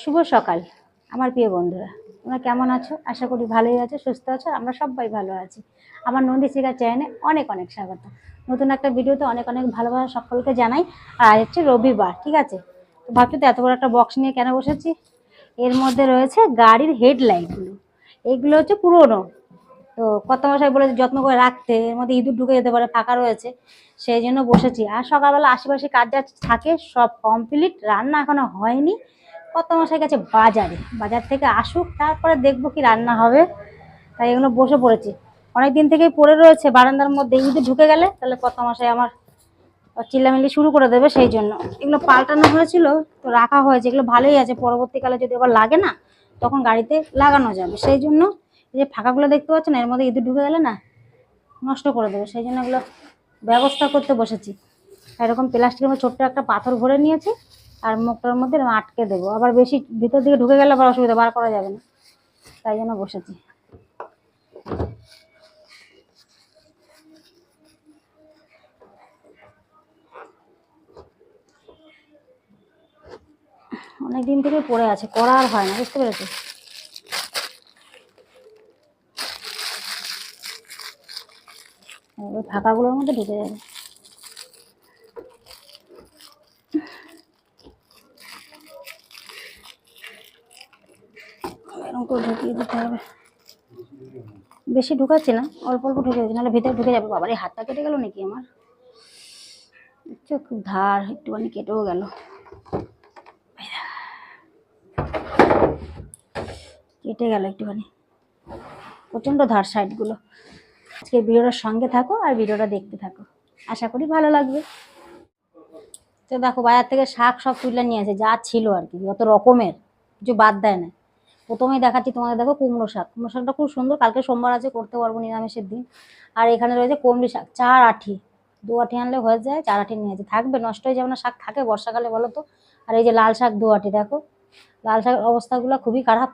শুভ সকাল, আমার প্রিয় বন্ধুরা। তোমরা কেমন আছো? আশা করি ভালোই আছো, সুস্থ আছো আমরা সবাই ভালো আছি। আমার নন্দী শিকার চ্যানেলে অনেক অনেক স্বাগত। নতুন একটা ভিডিওতে অনেক অনেক ভালোবাসা সকলকে জানাই, আর আজ হচ্ছে রবিবার, ঠিক আছে? তো ভাবছ তো এত বড় একটা বক্স নিয়ে কেন বসেছি? এর মধ্যে রয়েছে গাড়ির হেডলাইটগুলো এইগুলো হচ্ছে পুরোনো। তো কত মশাই বলেছে যত্ন করে রাখতে, এর মধ্যে ইঁদুর ঢুকে যেতে পারে, ফাঁকা রয়েছে, সেই জন্য বসেছি। আর সকালবেলা আশেপাশে কাজ যা থাকে সব কমপ্লিট রান্না এখনও হয়নি। কত মশাই গেছে বাজারে। বাজার থেকে আসুক, তারপরে দেখব কি রান্না হবে। তাই এগুলো বসে পড়েছি। অনেক দিন থেকেই পড়ে রয়েছে, বারান্দার মধ্যে ইঁদুর ঢুকে গেলে তাহলে কত মশাই আমার চিল্লামিল্লি শুরু করে দেবে সেই জন্য। এগুলো পাল্টানো হয়েছিল, তো রাখা হয়েছে। এগুলো ভালোই আছে, পরবর্তীকালে যদি আবার লাগে না, তখন গাড়িতে লাগানো যাবে। সেই জন্য এই যে ফাঁকাগুলো দেখতে পাচ্ছেন, এর মধ্যে ইঁদুর ঢুকে গেলে না, নষ্ট করে দেবে। সেই জন্য এগুলো ব্যবস্থা করতে বসেছি। এরকম প্লাস্টিকের মধ্যে ছোট্ট একটা পাথর ভরে নিয়েছি। আর মুখটার মধ্যে আটকে দেবো। আবার বেশি ভিতর দিকে ঢুকে গেলে আবার অসুবিধা, বার করা যাবে না। তাই জন্য বসেছি। অনেক দিন থেকে পড়ে আছে, করা আর হয় না, বুঝতে পেরেছি? ফাঁকাগুলোর মধ্যে ঢুকে যাবে। এরকম করে ঢুকিয়ে দিতে হবে। বেশি ঢুকাচ্ছি না, অল্প অল্প ঢুকে দিচ্ছি, নাহলে ভিতরে ঢুকে যাবে। বাবার এই হাতটা কেটে গেল নাকি আমার? দেখছ খুব ধার, একটুখানি কেটেও গেল। কেটে গেল একটুখানি। প্রচণ্ড ধার সাইডগুলো। আজকে ভিডিওটার সঙ্গে থাকো আর ভিডিওটা দেখতে থাকো। আশা করি ভালো লাগবে। তো দেখো, বাজার থেকে শাক সব তুলে নিয়ে আসে যা ছিল আর কি, যত রকমের, কিছু বাদ দেয় না। প্রথমেই দেখাচ্ছি তোমাদের, দেখো কুমড়ো শাক। কুমড়ো শাকটা খুব সুন্দর, কালকে সোমবার আছে, করতে পারব নিরামিষের দিন। আর এখানে রয়েছে কমলি শাক, চার আঠি। দু আঠি আনলে হয়ে যায়, চার আঠি নিয়ে আছে থাকবে, নষ্ট হয়ে যাবে না, শাক থাকে বর্ষাকালে বলো তো। আর এই যে লাল শাক দু আঠি, দেখো। লাল শাকের অবস্থাগুলো খুবই খারাপ,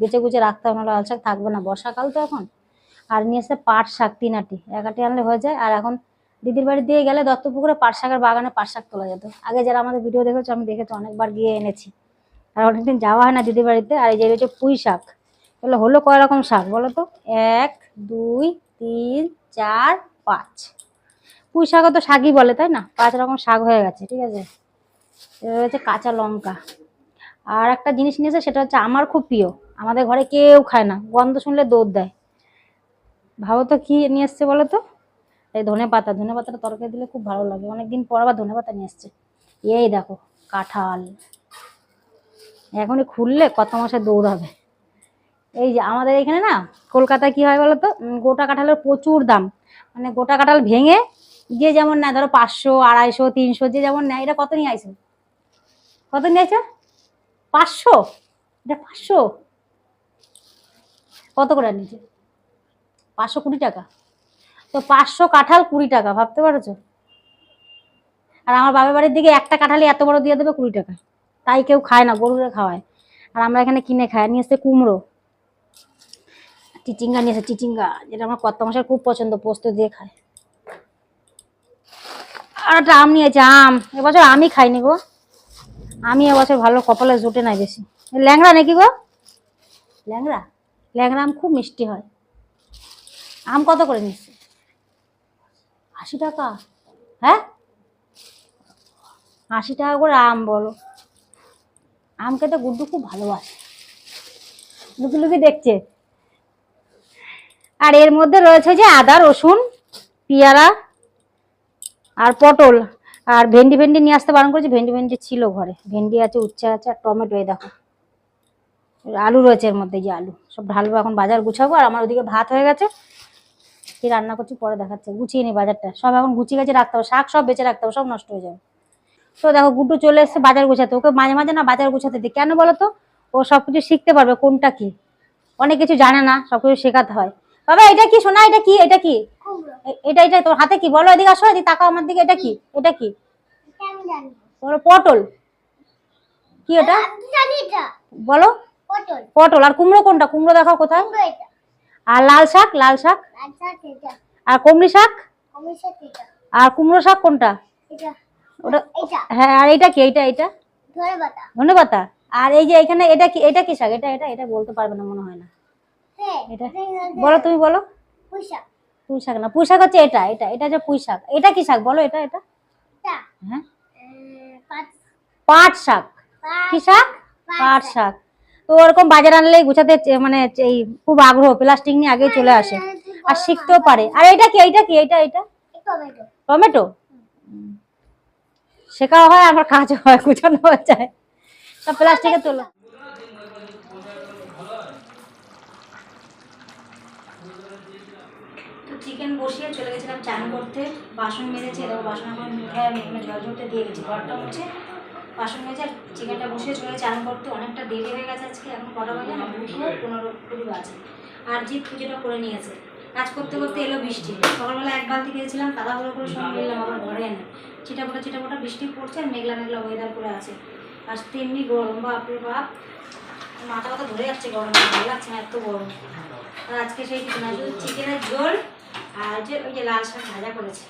বেঁচে গুছে রাখতে হবে না লাল শাক থাকবে না। বর্ষাকাল তো এখন। আর নিয়ে এসে পাট শাক, তিন আটি এক আটি আনলে হয়ে যায়। আর এখন দিদির বাড়ি দিয়ে গেলে দত্তপুকুরে পাট শাকের বাগানে পাট শাক তোলা যেত। আগে যারা আমাদের ভিডিও দেখেছ, আমি দেখেছি অনেকবার গিয়ে এনেছি। আর অনেকদিন যাওয়া হয় না দিদি বাড়িতে, আর এই যে রয়েছে পুঁই শাক। তাহলে হলো কয় রকম শাক বলো তো? এক, দুই, তিন, চার, পাঁচ। পুঁই শাকও তো শাকই বলে, তাই না? পাঁচ রকম শাক হয়ে গেছে, ঠিক আছে? রয়েছে কাঁচা লঙ্কা। আর একটা জিনিস নিয়েছে, সেটা হচ্ছে আমার খুব প্রিয়। আমাদের ঘরে কেউ খায় না, গন্ধ শুনলে দৌড় দেয়। ভাবো তো কী নিয়ে এসছে বলো তো? এই ধনে পাতা, ধনে পাতাটা তরকারি দিলে খুব ভালো লাগে। অনেকদিন পর আবার ধনে পাতা নিয়ে এসছে। এই দেখো, কাঁঠাল। এখনই খুললে কত মাসে দৌড়াবে এই যে আমাদের এখানে না, কলকাতায় কি হয় বলো তো গোটা কাঁঠালের প্রচুর দাম। মানে গোটা কাঁঠাল ভেঙে যে যেমন নেয়, ধরো পাঁচশো, আড়াইশো, তিনশো, যে যেমন নেয়, এটা কত নিয়ে আইছো কত নিয়ে আইছো পাঁচশো? এটা পাঁচশো? কত করে নিয়েছে? পাঁচশো কুড়ি টাকা। তো পাঁচশো কাঁঠাল কুড়ি টাকা, ভাবতে পারছ? আর আমার বাবার বাড়ির দিকে একটা কাঁঠালি এত বড় দিয়ে দেবে কুড়ি টাকা। তাই কেউ খায় না, গরুরে খাওয়ায়। আর আমরা এখানে কিনে খাই। নিয়ে এসছে কুমড়ো। চিচিঙ্গা নিয়ে এসে চিচিঙ্গা, যেটা আমার কত মাসের খুব পছন্দ, পোস্ত দিয়ে খায়। আর একটা আম নিয়েছে, আম। এবছর আমি খাইনি গো। আমি এবছর ভালো কপালে জুটে নাই বেশি। ল্যাংড়া নাকি গো? ল্যাংড়া? ল্যাংড়া আম খুব মিষ্টি হয়। আম কত করে নিচ্ছে আশি টাকা। হ্যাঁ? আশি টাকা করে আম বলো। আম খেতে গুড্ডু খুব ভালোবাসে। লুকি লুকি দেখছে। আর এর মধ্যে রয়েছে যে আদা, রসুন, পেয়ারা আর পটল। আর ভেন্ডি ভেন্ডি নিয়ে আসতে বারণ করেছি। ভেন্ডি ভেন্ডি ছিল ঘরে। ভেন্ডি আছে, উচ্ছে আছে আর টমেটো, এই দেখো। আলু রয়েছে এর মধ্যে যে আলু। সব ঢালবো, এখন বাজার গুছাবো। আর আমার ওদিকে ভাত হয়ে গেছে। কি রান্না করছি পরে দেখাচ্ছে। গুছিয়ে নি বাজারটা। সব এখন গুছিয়ে গেছে, রাখতে হবে। শাক সব বেঁচে রাখতে হবে, সব নষ্ট হয়ে যাবে। তো দেখো গুড্ডু চলে এসেছে বাজার গুছাতে। ওকে মাঝে মাঝে না বাজার গোছাতে দিই। কেন বলো তো? ও সব কিছু শিখতে পারবে কোনটা কি? অনেক কিছু জানে না সব কিছু শেখাতে হয়। বাবা এটা কি? শোনা এটা কি? এটা কি? এটা এটা তোর হাতে কি? বলো এদিকে আসো এদিকে তাকাও আমার দিকে এটা কি? এটা কি? পটল। কি এটা। বলো। পটল। আর কুমড়ো কোনটা? কুমড়ো দেখাও কোথায়? আর লাল শাক লাল শাক? আর কমলি শাক? আর কুমড়ো শাক কোনটা? এটা। ওটা হ্যাঁ আর এইটা কি? এইটা এইটা? ধরে ধনে পাতা আর এই যে এখানে এটা কি এটা কি শাক? এটা এটা এটা বলতে পারবে না মনে হয় না। হ্যাঁ এটা বলো তুমি বলো। পুঁই শাক। না পুঁই শাক হচ্ছে এটা এটা এটা যে পুঁই শাক। এটা কি শাক? বলো এটা এটা। হ্যাঁ। পাট। শাক। কি শাক? পাট শাক। তো ওরকম বাজার আনলেই গুছাতে মানে এই খুব আগ্রহ প্লাস্টিক নিয়ে আগে চলে আসে। আর শিখতেও পারে। আর এটা কি? এটা কি? এটা এটা টমেটো। টমেটো? শেখাও হয়, আবার কাজও হয়, গুছানো হয়ে যায়। সব প্লাস্টিকে তোলো। চিকেন বসিয়ে চলে গেছিলাম চান করতে। বাসন মেরেছে এবার বাসন এখন মুখে মানে জল ঝরতে দিয়ে গেছি, ঘরটা হচ্ছে বাসন মেজে আর চিকেনটা বসিয়ে চলে চান করতে। অনেকটা দেরি হয়ে গেছে আজকে, এখন কটা বাজে? না দুটো পনেরো, কুড়ি বাজে। আর জিৎ পুজোটা করে নিয়েছে। কাজ করতে করতে এলো বৃষ্টি। সকালবেলা এক বালতি গিয়েছিলাম তাড়াহুড়ো করে সঙ্গে এলাম আবার ঘরে এনে। চিটাপোটা চিটাপোটা বৃষ্টি পড়ছে আর মেঘলা মেঘলা ওয়েদার করে আছে। আর তেমনি গরম, বাপরে বাপ। মাথা কথা ধরে যাচ্ছে গরম, ভালো লাগছে না এত গরম। আর আজকে সেই কিছু না, শুধু চিকেনের ঝোল আর যে ওই যে লাল শাক ভাজা করেছে।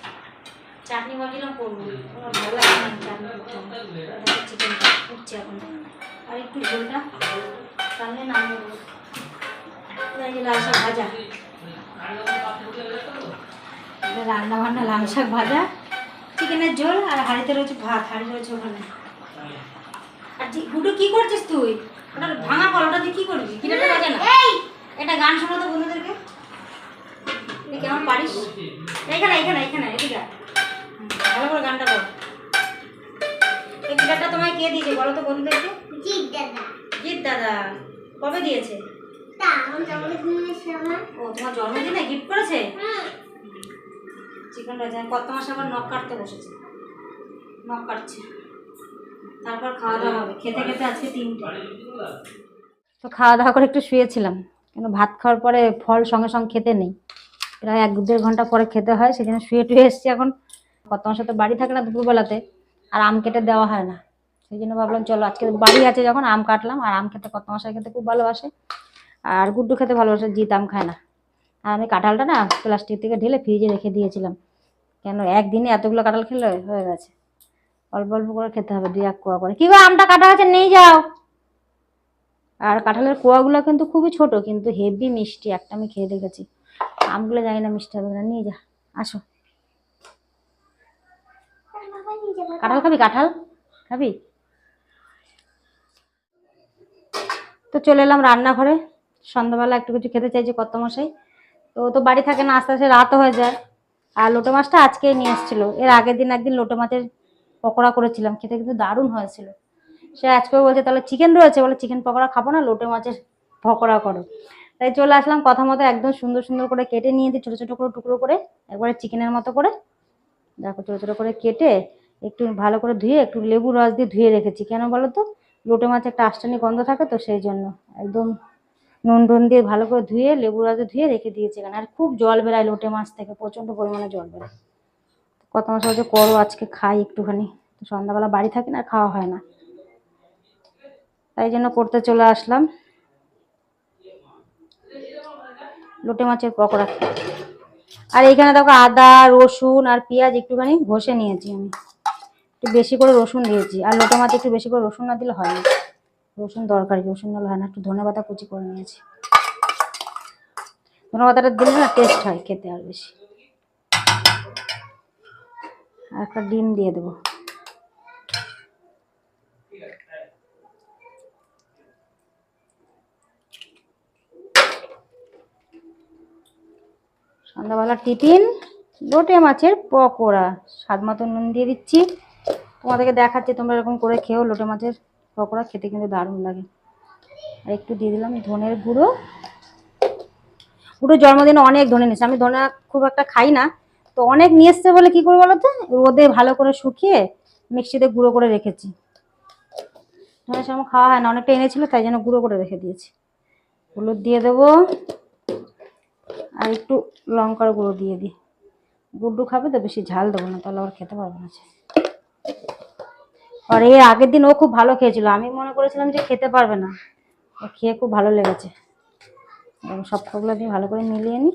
চাটনি ভাবছিলাম করব, আমার ভালো লাগে না চাটনি করতে চিকেন উঠছে এখন। আর একটু ঝোলটা তাহলে নামিয়ে দেবো লাল শাক ভাজা। রান্না বান্না লাল শাক ভাজা চিকেনের ঝোল আর হাঁড়িতে রয়েছে ভাত হাঁড়ি রয়েছে ওখানে। আর গুডু কি করছিস তুই? ওটা ভাঙা কল ওটা দিয়ে কি করবি? কিনাটা বাজে না। এটা গান শোনা তো বন্ধুদেরকে। কেমন পারিস? এখানে এখানে এখানে এদিকে ভালো করে গানটা বল। এই গিটারটা তোমায় কে দিয়েছে বলো তো বন্ধুদেরকে? জিৎ দাদা। জিৎ দাদা কবে দিয়েছে? খাওয়া দাওয়া তো খাওয়া দাওয়া করে একটু শুয়েছিলাম। কেন ভাত খাওয়ার পরে ফল সঙ্গে সঙ্গে খেতে নেই। প্রায় এক দেড় ঘণ্টা পরে খেতে হয়, সেজন্য শুয়ে টুয়ে এসেছি এখন। কত মাসে তো বাড়ি থাকে না দুপুরবেলাতে, আর আম কেটে দেওয়া হয় না। সেই জন্য ভাবলাম, চলো আজকে বাড়ি আছে যখন, আম কাটলাম। আর আম খেতে কত মাসে খেতে খুব ভালোবাসে। আর গুড্ডু খেতে ভালোবাসে, জিত আম খায় না। আর আমি কাঁঠালটা না প্লাস্টিক থেকে ঢেলে ফ্রিজে রেখে দিয়েছিলাম। কেন, একদিনে এতগুলো কাঁঠাল খেলে হয়ে গেছে। অল্প অল্প করে খেতে হবে, দুই এক কোয়া করে। কি আমটা কাটা আছে নেই যাও। আর কাঁঠালের কোয়াগুলো কিন্তু খুবই ছোট, কিন্তু হেভি মিষ্টি, একটা আমি খেয়ে দেখেছি। আমগুলো জানি না মিষ্টি হবে না নিয়ে যা, আসো। নিয়ে কাঁঠাল খাবি কাঁঠাল খাবি? তো চলে এলাম রান্নাঘরে। সন্ধ্যাবেলা একটু কিছু খেতে চাইছি কত মশাই তো তো বাড়ি থাকে না, আস্তে আস্তে রাতও হয়ে যায়। আর লোটো মাছটা আজকেই নিয়ে এসেছিল এর আগের দিন একদিন লোটো মাছের পকোড়া করেছিলাম, খেতে কিন্তু দারুণ হয়েছিল। সে আজকেও বলছে, তাহলে চিকেন রয়েছে, বলে চিকেন পকোড়া খাব না, লোটো মাছের পকোড়া করো। তাই চলে আসলাম কথা মতো একদম সুন্দর সুন্দর করে কেটে নিয়ে দিই ছোটো ছোটো করে টুকরো করে, একবারে চিকেনের মতো করে, দেখো ছোটো ছোটো করে কেটে একটু ভালো করে ধুয়ে, একটু লেবু রস দিয়ে ধুয়ে রেখেছি। কেন বলো তো? লোটে মাছের একটা আষ্টানি গন্ধ থাকে তো সেই জন্য, একদম নুন টুন দিয়ে ভালো করে ধুয়ে লেবু দিয়ে ধুয়ে রেখে দিয়েছি এখানে। আর খুব জল বেরায় লোটে মাছ থেকে, প্রচণ্ড পরিমাণে জল বেরায়। কত মাস হচ্ছে করো, আজকে খাই একটুখানি। সন্ধ্যাবেলা বাড়ি থাকি না খাওয়া হয় না। তাই জন্য করতে চলে আসলাম। লোটে মাছের পকোড়া আর এইখানে দেখো আদা, রসুন আর পেঁয়াজ একটুখানি ঘষে নিয়েছি আমি। একটু বেশি করে রসুন দিয়েছি। আর লোটে মাছ একটু বেশি করে রসুন না দিলে হয় না। রসুন দরকারি, রসুন দিলে হয় না। একটু ধনে পাতা কুচি করে নিয়েছি। ধনে পাতাটা দিলে না টেস্ট হয় খেতে আর বেশি। আর একটা ডিম দিয়ে দেবো। সন্ধ্যাবেলা টিফিন, লোটে মাছের পকোড়া। স্বাদ মতো নুন দিয়ে দিচ্ছি। তোমাদেরকে দেখাচ্ছি, তোমরা এরকম করে খেও লোটে মাছের পকোড়া খেতে কিন্তু দারুণ লাগে। আর একটু দিয়ে দিলাম ধনের গুঁড়ো। গুঁড়ো জন্মদিনে অনেক ধনে নিয়েছে। আমি ধনে খুব একটা খাই না। তো অনেক নিয়ে এসছে বলে কি করব বলতো? রোদে ভালো করে শুকিয়ে মিক্সিতে গুঁড়ো করে রেখেছি। ধনের সময় খাওয়া হয় না। অনেকটা এনেছিল, তাই জন্য গুঁড়ো করে রেখে দিয়েছি। হলুদ দিয়ে দেবো। আর একটু লঙ্কার গুঁড়ো দিয়ে দিই। গুড্ডু খাবে তো, বেশি ঝাল দেবো না, তাহলে আবার খেতে পারবে না। আর এর আগের দিন ও খুব ভালো খেয়েছিল। আমি মনে করেছিলাম যে খেতে পারবে না। ও খেয়ে খুব ভালো লেগেছে। এবং সবগুলো দিয়ে ভালো করে মিলিয়ে নিই।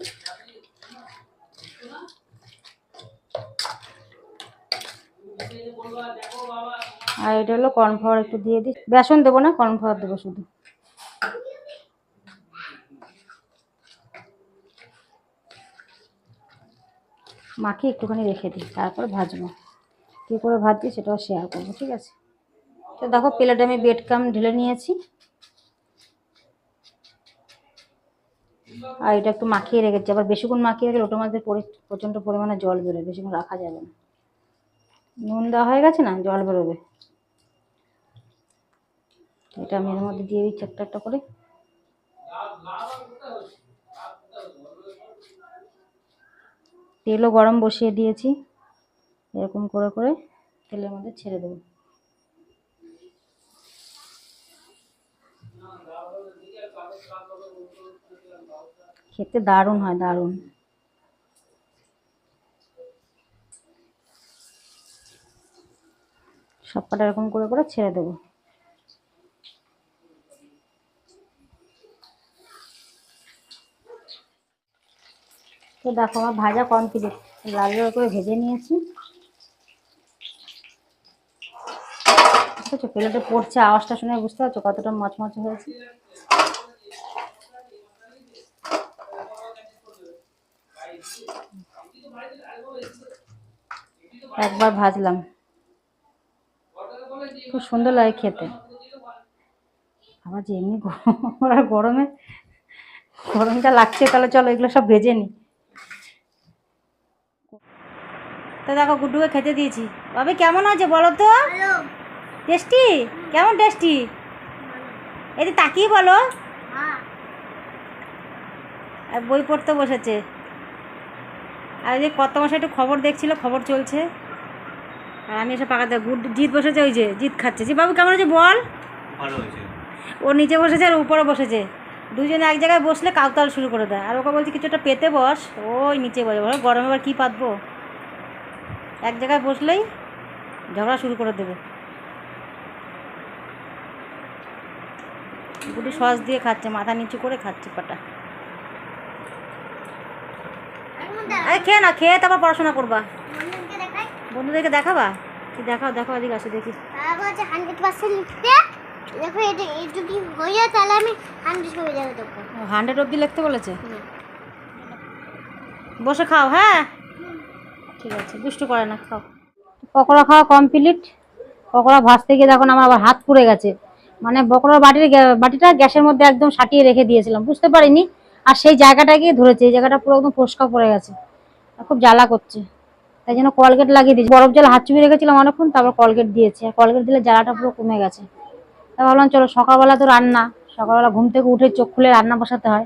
আর এটা হলো কর্নফ্লাওয়ার একটু দিয়ে দিই। বেসন দেবো না কর্নফ্লাওয়ার দেবো শুধু। মাখিয়ে একটুখানি রেখে দিই, তারপর ভাজবো। কী করে ভাজছি সেটাও শেয়ার করব, ঠিক আছে? তো দেখো, প্লেটে আমি বেড কাম ঢেলে নিয়েছি। আর এটা একটু মাখিয়ে রেখেছি, আবার বেশিক্ষণ মাখিয়ে রেখে লোটো মাছের পরি- প্রচণ্ড পরিমাণে জল বেরোয়, বেশিক্ষণ রাখা যাবে না। নুন দেওয়া হয়ে গেছে না? জল বেরোবে। এটা আমি এর মধ্যে দিয়ে দিচ্ছি একটা একটা করে। তেলও গরম বসিয়ে দিয়েছি। এরকম করে করে তেলের মধ্যে ছেড়ে দেবো। খেতে দারুণ হয়, দারুণ। সবকটা এরকম করে করে ছেড়ে দেবো। তো দেখো আমার ভাজা কমপ্লিট লাল লাল করে ভেজে নিয়েছি। বুঝতে প্লেটে পড়ছে, আওয়াজটা শুনে বুঝতে পারছ কতটা মচমচে হয়েছে? একবার ভাজলাম। খুব সুন্দর লাগে খেতে। আবার যে এমনি আর গরমে, গরমটা লাগছে, তাহলে চলো এগুলো সব ভেজে নি তো দেখো, গুড্ডুকে খেতে দিয়েছি। তবে কেমন আছে বলো তো? টেস্টি? কেমন টেস্টি? এই তাকিয়ে বলো। হ্যাঁ। আর বই পড়তে বসেছে। আর ওই যে কত মাসে একটু খবর দেখছিল খবর চলছে। আর আমি এসে পাকাতে গুড জিত বসেছে ওই যে জিত খাচ্ছে। জি বাবু কেমন হয়েছে বল? ও নিচে বসেছে আর উপরে বসেছে। দুজনে এক জায়গায় বসলে কাউতাল শুরু করে দেয়। আর ওকে বলছি কিছু একটা পেতে বস। ওই নিচে বসে বলে গরমে আবার কী পাতবো? এক জায়গায় বসলেই ঝগড়া শুরু করে দেবে। গুটি সস দিয়ে খাচ্ছে, মাথা নিচু করে খাচ্ছে পাটা। খেয়ে না, খেয়ে তারপর পড়াশোনা করবা। বন্ধুদেরকে দেখাবা? কি দেখাও দেখাও এদিকে আসো, দেখি। হান্ড্রেড অব্দি লিখতে বলেছে? বসে খাও হ্যাঁ? ঠিক আছে, দুষ্টু করে না, খাও। পকোড়া খাওয়া কমপ্লিট পকোড়া ভাজতে গিয়ে দেখুন আমার আবার হাত পুড়ে গেছে। মানে পকোড়ার বাটির বাটিটা গ্যাসের মধ্যে একদম সাটিয়ে রেখে দিয়েছিলাম, বুঝতে পারিনি। আর সেই জায়গাটা গিয়ে ধরেছে, এই জায়গাটা পুরো একদম ফোসকা পড়ে গেছে খুব জ্বালা করছে। তাই জন্য কলগেট লাগিয়ে দিয়েছি। বরফ জল হাত চুপি রেখেছিলাম অনেকক্ষণ, তারপর কলগেট দিয়েছে, আর কলগেট দিলে জ্বালাটা পুরো কমে গেছে। তা ভাবলাম চলো, সকালবেলা তো রান্না, সকালবেলা ঘুম থেকে উঠে চোখ খুলে রান্না বসাতে হয়।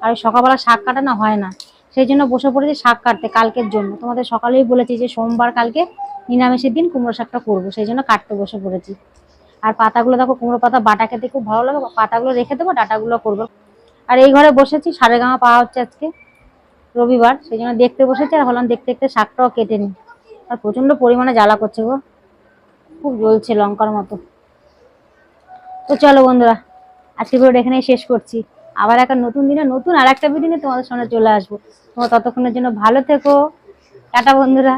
আর সকালবেলা শাক কাটা না হয় না, সেই জন্য বসে পড়েছি শাক কাটতে কালকের জন্য। তোমাদের সকালেই বলেছি যে সোমবার কালকে নিরামিষের দিন কুমড়ো শাকটা করব, সেই জন্য কাটতে বসে পড়েছি। আর পাতাগুলো দেখো, কুমড়ো পাতা, বাটা খেতে খুব ভালো লাগে। পাতাগুলো রেখে দেবো, ডাটাগুলো করব। আর এই ঘরে বসেছি সাড়ে গামা পাওয়া হচ্ছে আজকে, রবিবার, সেই জন্য দেখতে বসেছি আর ভাবলাম দেখতে দেখতে শাকটাও কেটে নিই। আর প্রচণ্ড পরিমাণে জ্বালা করছে গো, খুব জ্বলছে লঙ্কার মতো। তো চলো বন্ধুরা, আজকে ভিডিওটা এখানেই শেষ করছি। আবার একটা নতুন দিনে নতুন আর একটা ভিডিও নিয়ে তোমাদের সামনে চলে আসব। তোমরা ততক্ষণের জন্য ভালো থেকো। টাটা বন্ধুরা।